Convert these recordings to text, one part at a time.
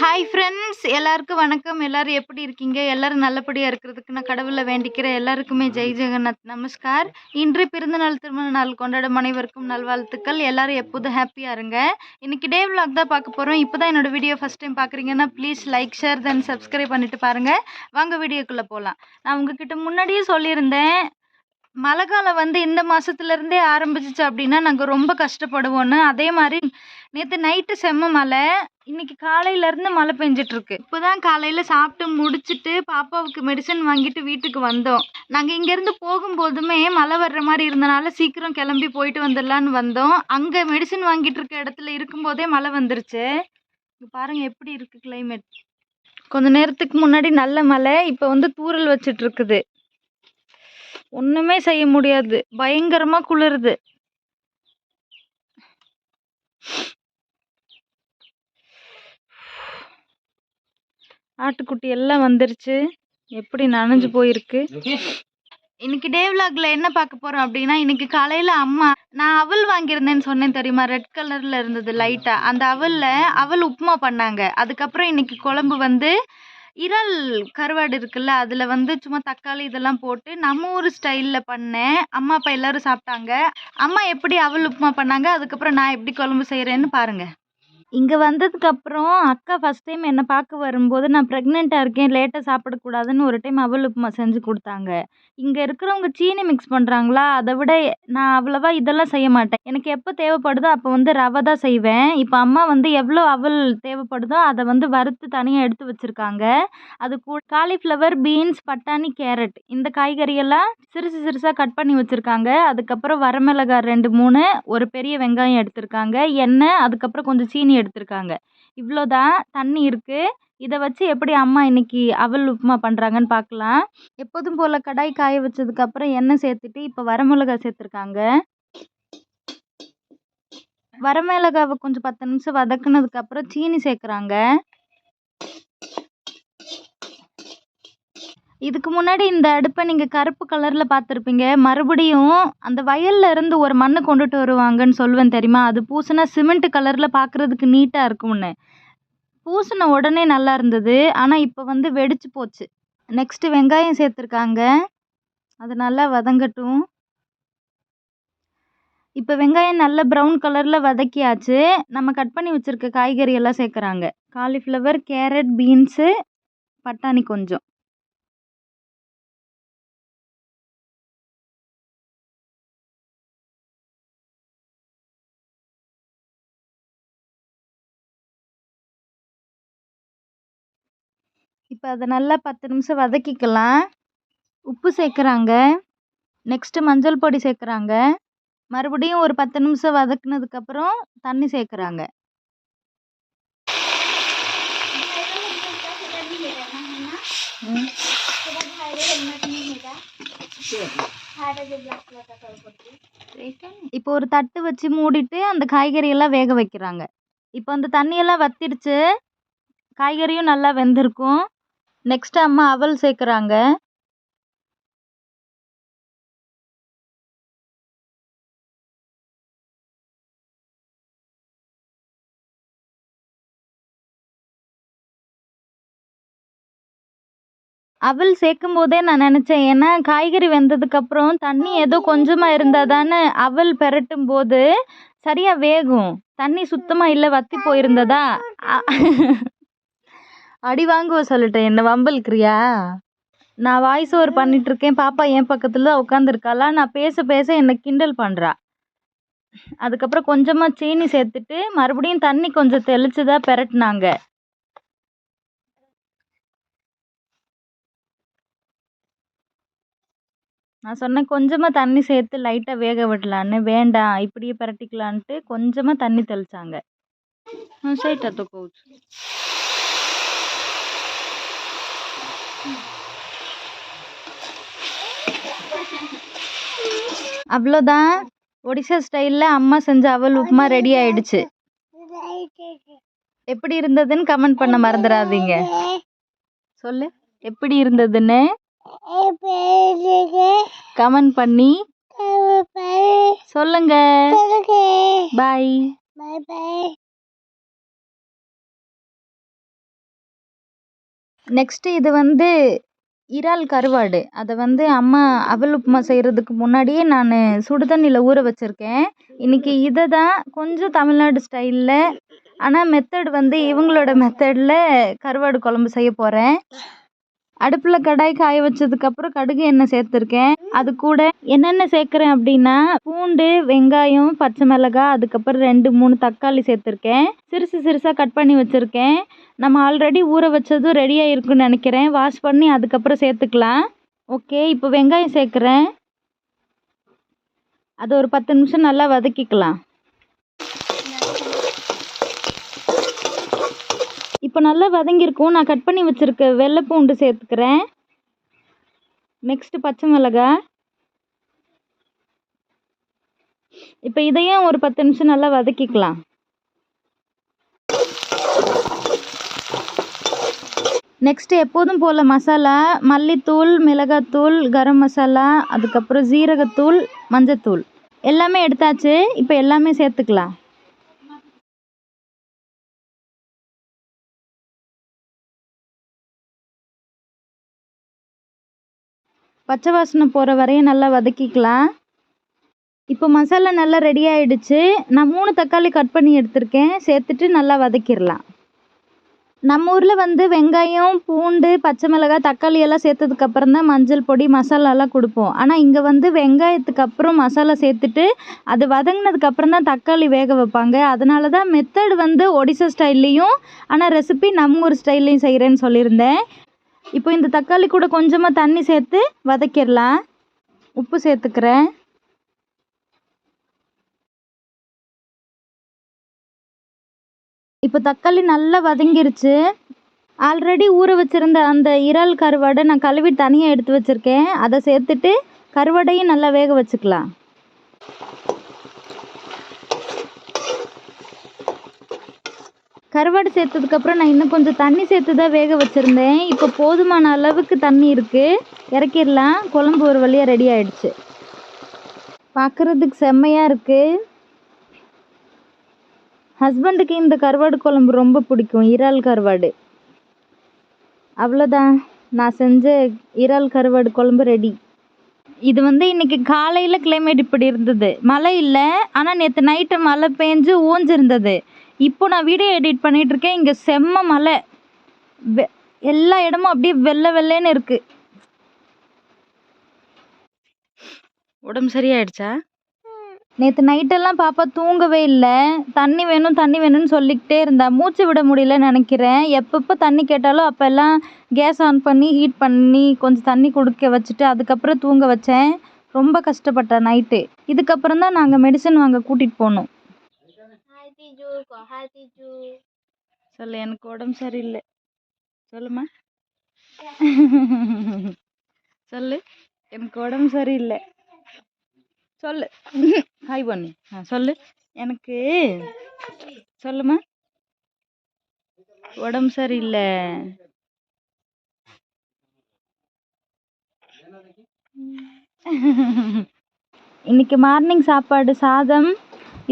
Hi friends எல்லாருக்கும் வணக்கம். எல்லாரும் எப்படி இருக்கீங்க? எல்லாரும் நல்லபடியாக இருக்கிறதுக்கு நான் கடவுளை வேண்டிக்கிறேன். எல்லாருக்குமே ஜெய் ஜெகநாத் நமஸ்கார். இன்று பிறந்தநாள் திருமண நாள் கொண்டாடும் அனைவருக்கும் நல்வாழ்த்துக்கள். எல்லாரும் எப்போதும் ஹாப்பியாக இருங்க. இன்னைக்கு டே vlog தான் பார்க்க போகிறோம் இப்போ தான் என்னோட வீடியோ ஃபஸ்ட் டைம் பார்க்குறீங்கன்னா please like share then subscribe பண்ணிட்டு பாருங்கள் வாங்க வீடியோக்குள்ளே போகலாம் நான் உங்ககிட்ட முன்னாடியே சொல்லியிருந்தேன். மழை காலம் வந்து இந்த மாதத்துலேருந்தே ஆரம்பிச்சிச்சு அப்படின்னா நாங்கள் ரொம்ப கஷ்டப்படுவோன்னு அதே மாதிரி நேற்று நைட்டு செம்ம மழை. இன்னைக்கு காலையிலேருந்து மழை பெஞ்சிட்ருக்கு இப்போ தான் காலையில் சாப்பிட்டு முடிச்சுட்டு பாப்பாவுக்கு மெடிசன் வாங்கிட்டு வீட்டுக்கு வந்தோம். நாங்கள் இங்கேருந்து போகும்போதுமே மழை வர்ற மாதிரி இருந்தனால சீக்கிரம் கிளம்பி போயிட்டு வந்துடலான்னு வந்தோம். அங்கே மெடிசன் வாங்கிட்டு இருக்க இடத்துல இருக்கும்போதே மழை வந்துருச்சு. இங்கே பாருங்க எப்படி இருக்கு கிளைமேட் கொஞ்ச நேரத்துக்கு முன்னாடி நல்ல மழை இப்போ வந்து தூறல் வச்சிட்டு இருக்குது ஒன்றுமே செய்ய முடியாது. பயங்கரமாக குளிருது. ஆட்டுக்குட்டி எல்லாம் வந்துருச்சு. எப்படி நனைஞ்சு போயிருக்கு. இன்னைக்கு டே விலாக்ல என்ன பார்க்க போறோம் அப்படின்னா இன்னைக்கு காலையில அம்மா நான் அவல் வாங்கியிருந்தேன்னு சொன்னேன் தெரியுமா? ரெட் கலர்ல இருந்தது லைட்டா அந்த அவல்ல அவல் உப்புமா பண்ணாங்க. அதுக்கப்புறம் இன்னைக்கு குழம்பு வந்து இறால் கருவாடு இருக்குல்ல அதில் வந்து சும்மா தக்காளி இதெல்லாம் போட்டு நம்ம ஊர் ஸ்டைலில் பண்ணேன் அம்மா அப்பா எல்லாரும் சாப்பிட்டாங்க. அம்மா எப்படி அவல் உப்புமா பண்ணாங்க? அதுக்கப்புறம் நான் எப்படி குழம்பு செய்கிறேன்னு பாருங்கள் இங்கே வந்ததுக்கப்புறம் அக்கா ஃபஸ்ட் டைம் என்னை பார்க்க வரும்போது நான் ப்ரெக்னெண்ட்டாக இருக்கேன் லேட்டாக சாப்பிடக்கூடாதுன்னு ஒரு டைம் அவல் உப்புமா செஞ்சு கொடுத்தாங்க. இங்கே இருக்கிறவங்க சீனி மிக்ஸ் பண்ணுறாங்களா அதை விட நான் அவ்வளோவா இதெல்லாம் செய்ய மாட்டேன். எனக்கு எப்போ தேவைப்படுதோ அப்போ வந்து ரவை தான் செய்வேன். இப்போ அம்மா வந்து எவ்வளோ அவல் தேவைப்படுதோ அதை வந்து வறுத்து தனியாக எடுத்து வச்சுருக்காங்க. அது கூட காலிஃப்ளவர் பீன்ஸ் பட்டாணி கேரட் இந்த காய்கறியெல்லாம் சிறுசு சிறுசாக கட் பண்ணி வச்சுருக்காங்க. அதுக்கப்புறம் வரமிளகாய் ரெண்டு மூணு ஒரு பெரிய வெங்காயம் எடுத்திருக்காங்க. எண்ணெய் அதுக்கப்புறம் கொஞ்சம் சீனி எடுத்திருக்காங்க. இவ்வளோதான் தண்ணி இருக்குது இதை வச்சு எப்படி அம்மா இன்னைக்கு அவல் உப்புமா பண்ணுறாங்கன்னு பார்க்கலாம் எப்போதும் போல் கடாய் காய வச்சதுக்கப்புறம் எண்ணெய் சேர்த்துட்டு இப்போ வரமிளகாய் சேர்த்துருக்காங்க. வரமிளகாவை கொஞ்சம் பத்து நிமிஷம் வதக்குனதுக்கப்புறம் சீனி சேர்க்குறாங்க. இதுக்கு முன்னாடி இந்த அடுப்பை நீங்கள் கருப்பு கலரில் பார்த்துருப்பீங்க. மறுபடியும் அந்த வயலில் இருந்து ஒரு மண்ணை கொண்டுட்டு வருவாங்கன்னு சொல்லுவேன் தெரியுமா? அது பூசினா சிமெண்ட் கலரில் பார்க்குறதுக்கு நீட்டாக இருக்கும்னு. பூசின உடனே நல்லா இருந்தது. ஆனால் இப்போ வந்து வெடிச்சு போச்சு. நெக்ஸ்ட்டு வெங்காயம் சேர்த்துருக்காங்க. அது நல்லா வதங்கட்டும். இப்போ வெங்காயம் நல்ல ப்ரௌன் கலரில் வதக்கியாச்சு. நம்ம கட் பண்ணி வச்சுருக்க காய்கறி எல்லாம் சேர்க்குறாங்க. காலிஃப்ளவர் கேரட் பீன்ஸு பட்டாணி கொஞ்சம். இப்போ அதை நல்லா பத்து நிமிஷம் வதக்கிக்கலாம். உப்பு சேர்க்குறாங்க. நெக்ஸ்ட்டு மஞ்சள் பொடி சேர்க்குறாங்க. மறுபடியும் ஒரு பத்து நிமிஷம் வதக்குனதுக்கப்புறம் தண்ணி சேர்க்குறாங்க. இப்போ ஒரு தட்டு வச்சு மூடிட்டு அந்த காய்கறி எல்லாம் வேக வைக்கிறாங்க. இப்போ அந்த தண்ணியெல்லாம் வத்திடுச்சு. காய்கறியும் நல்லா வெந்திருக்கும். நெக்ஸ்ட் அம்மா அவல் சேர்க்குறாங்க. அவல் சேர்க்கும் போதே நான் நினச்சேன் ஏன்னா காய்கறி வெந்ததுக்கப்புறம் தண்ணி ஏதோ கொஞ்சமாக இருந்தால் தானே அவல் பெரட்டும் போது சரியாக வேகும். தண்ணி சுத்தமாக இல்லை வத்தி போயிருந்ததா? அடி வாங்குவ சொல்லிட்டேன். என்ன வம்பலுக்குறியா நான் வாய்ஸ் ஓவர் பண்ணிட்டு இருக்கேன் பாப்பா என் பக்கத்துல தான் உட்காந்துருக்காளா நான் பேச பேச என்னை கிண்டல் பண்ணுறா அதுக்கப்புறம் கொஞ்சமாக சீனி சேர்த்துட்டு மறுபடியும் தண்ணி கொஞ்சம் தெளிச்சு தான் பெரட்டினாங்க. நான் சொன்னேன் கொஞ்சமாக தண்ணி சேர்த்து லைட்டாக வேக விடலான்னு. வேண்டாம் இப்படியே பரட்டிக்கலான்ட்டு. கொஞ்சமாக தண்ணி தெளித்தாங்க சரி டத்து அவ்வளோதான். ஒடிசா ஸ்டைலில் அம்மா செஞ்ச அவல் உப்புமா ரெடி ஆயிடுச்சு. எப்படி இருந்ததுன்னு கமெண்ட் பண்ண மறந்துடாதீங்க. சொல்லு எப்படி இருந்ததுன்னு? கமெண்ட் பண்ணி சொல்லுங்க. பாய் Bye. நெக்ஸ்ட்டு இது வந்து இறால் கருவாடு. அதை வந்து அம்மா அவல் உப்புமா செய்கிறதுக்கு முன்னாடியே நான் சுடு தண்ணியில் ஊற வச்சுருக்கேன். இன்றைக்கி இதை தான் கொஞ்சம் தமிழ்நாடு ஸ்டைலில் ஆனால் மெத்தட் வந்து இவங்களோட மெத்தடில் கருவாடு குழம்பு செய்ய போகிறேன் அடுப்பில் கடாய் காய வச்சதுக்கப்புறம் கடுகு எண்ணெய் சேர்த்துருக்கேன். அது கூட என்னென்ன சேர்க்குறேன் அப்படின்னா பூண்டு வெங்காயம் பச்சை மிளகாய் அதுக்கப்புறம் ரெண்டு மூணு தக்காளி சேர்த்துருக்கேன். சிறுசு சிறுசாக கட் பண்ணி வச்சுருக்கேன். நம்ம ஆல்ரெடி ஊற வச்சதும் ரெடியாக இருக்குன்னு நினைக்கிறேன். வாஷ் பண்ணி அதுக்கப்புறம் சேர்த்துக்கலாம். ஓகே இப்போ வெங்காயம் சேர்க்குறேன். அது ஒரு பத்து நிமிஷம் நல்லா வதக்கிக்கலாம். இப்போ நல்லா வதங்கியிருக்கும். நான் கட் பண்ணி வச்சுருக்க வெள்ளை பூண்டு சேர்த்துக்கிறேன். நெக்ஸ்ட்டு பச்சை மிளகாய். இப்போ இதையும் ஒரு பத்து நிமிஷம் நல்லா வதக்கிக்கலாம். நெக்ஸ்ட்டு எப்போதும் போல் மசாலா மல்லித்தூள் மிளகாத்தூள் கரம் மசாலா அதுக்கப்புறம் ஜீரகத்தூள் மஞ்சத்தூள். எல்லாமே எடுத்தாச்சு. இப்போ எல்லாமே சேர்த்துக்கலாம். பச்சை வாசனை போகிற வரையும் நல்லா வதக்கிக்கலாம். இப்போ மசாலா நல்லா ரெடி ஆகிடுச்சு நான் மூணு தக்காளி கட் பண்ணி எடுத்திருக்கேன். சேர்த்துட்டு நல்லா வதக்கிடலாம். நம்ம ஊரில் வந்து வெங்காயம் பூண்டு பச்சை மிளகாய் தக்காளி எல்லாம் சேர்த்ததுக்கப்புறம் தான் மஞ்சள் பொடி மசாலாலாம் கொடுப்போம். ஆனால் இங்கே வந்து வெங்காயத்துக்கு அப்புறம் மசாலா சேர்த்துட்டு அது வதங்கினதுக்கப்புறம் தான் தக்காளி வேக வைப்பாங்க. அதனால தான் மெத்தட் வந்து ஒடிசா ஸ்டைல்லையும் ஆனால் ரெசிபி நம்ம ஊர் ஸ்டைல்லையும் செய்கிறேன்னு சொல்லியிருந்தேன். இப்போ இந்த தக்காளி கூட கொஞ்சமாக தண்ணி சேர்த்து வதக்கிடலாம். உப்பு சேர்த்துக்கிறேன். இப்போ தக்காளி நல்லா வதங்கிருச்சு. ஆல்ரெடி ஊற வச்சுருந்த அந்த இறால் கருவாடை நான் கழுவி தனியாக எடுத்து வச்சுருக்கேன். அதை சேர்த்துட்டு கருவாடையும் நல்லா வேக வச்சுக்கலாம். கருவாடு சேர்த்ததுக்கப்புறம் நான் இன்னும் கொஞ்சம் தண்ணி சேர்த்து தான் வேக வச்சுருந்தேன். இப்போ போதுமான அளவுக்கு தண்ணி இருக்குது இறக்கிடலாம். குழம்பு ஒரு வழியாக ரெடி ஆயிடுச்சு. பார்க்குறதுக்கு செம்மையாக இருக்குது ஹஸ்பண்டுக்கு இந்த கருவாடு குழம்பு ரொம்ப பிடிக்கும். இறால் கருவாடு. அவ்வளோதான் நான் செஞ்ச இறால் கருவாடு குழம்பு ரெடி இது வந்து இன்னைக்கு காலையில் கிளைமேட் இப்படி இருந்தது. மழை இல்லை. ஆனால் நேற்று நைட்டு மழை பெஞ்சு ஊஞ்சிருந்தது. இப்போ நான் வீடியோ எடிட் பண்ணிட்டு இருக்கேன். இங்கே செம்ம மழை. வெ- எல்லா இடமும் அப்படியே வெள்ளை வெள்ளைன்னு இருக்கு. உடம்பு சரியாயிடுச்சா? நேற்று நைட்டெல்லாம் பாப்பா தூங்கவே இல்லை. தண்ணி வேணும் தண்ணி வேணும்னு சொல்லிக்கிட்டே இருந்தா. மூச்சு விட முடியலன்னு நினைக்கிறேன். எப்பப்போ தண்ணி கேட்டாலும் அப்போல்லாம் கேஸ் ஆன் பண்ணி ஹீட் பண்ணி கொஞ்சம் தண்ணி குடிக்க வச்சுட்டு அதுக்கப்புறம் தூங்க வச்சேன். ரொம்ப கஷ்டப்பட்டேன் நைட்டு இதுக்கப்புறம் தான் நாங்கள் மெடிசன் வாங்க கூட்டிகிட்டு போனோம். Hai Tiju, சொல்ல சொல்லு எனக்கு உடம்பு சரியில்லை. சொல்லுமா சொல்லு எனக்கு உடம்பு சரியில்லை. சொல்லு. ஹாய் பண்ணு ஆ சொல்லு. எனக்கு சொல்லுமா உடம்பு சரியில்லை. இன்னைக்கு மார்னிங் சாப்பாடு சாதம்.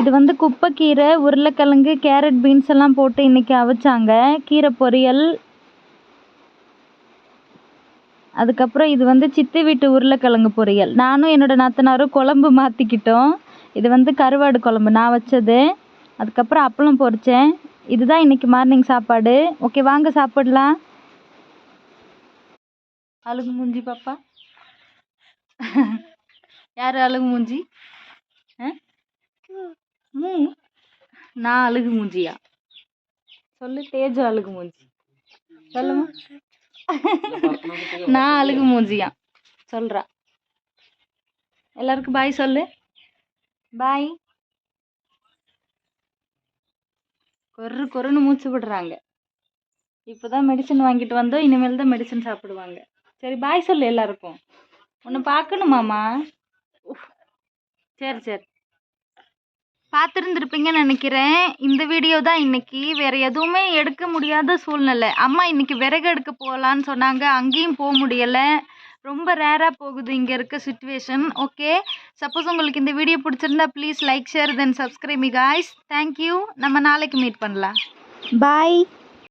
இது வந்து குப்பைக்கீரை உருளைக்கிழங்கு கேரட் பீன்ஸ் எல்லாம் போட்டு இன்னைக்கு அவிச்சாங்க. கீரை பொரியல். அதுக்கப்புறம் இது வந்து சித்தி வீட்டு உருளைக்கிழங்கு பொரியல். நானும் என்னோட நாத்தனாரும் குழம்பு மாற்றிக்கிட்டோம் இது வந்து கருவாடு குழம்பு நான் வச்சது. அதுக்கப்புறம் அப்பளம் பொரித்தேன் இதுதான் இன்னைக்கு மார்னிங் சாப்பாடு. ஓகே வாங்க சாப்பிடலாம். அழுகு மூஞ்சி பாப்பா. யார் அழுகு மூஞ்சி? ஆ? மூ நான் அழுகு மூஞ்சியா? சொல்லு தேஜு அழுகு மூஞ்சி. சொல்லுமா? நான் அழுகு மூஞ்சியா? சொல்றா. எல்லாருக்கும் பாய் சொல்லு. பாய். கொரு கொருன்னு மூச்சு விடுறாங்க. இப்போதான் மெடிசன் வாங்கிட்டு வந்தோம் இனிமேல் தான் மெடிசன் சாப்பிடுவாங்க. சரி பாய் சொல்லு எல்லாருக்கும். உன்னை பார்க்கணுமாம்மா. சரி சரி. பார்த்துருந்துருப்பீங்கன்னு நினைக்கிறேன். இந்த வீடியோ தான் இன்னைக்கு. வேற எதுவுமே எடுக்க முடியாத சூழ்நிலை. அம்மா இன்றைக்கி விறகு எடுக்க போகலான்னு சொன்னாங்க. அங்கேயும் போக முடியலை. ரொம்ப ரேராக போகுது இங்கே இருக்க சுச்சுவேஷன் ஓகே சப்போஸ் உங்களுக்கு இந்த வீடியோ பிடிச்சிருந்தா please like share then subscribe guys thank you நம்ம நாளைக்கு மீட் பண்ணலாம். பாய்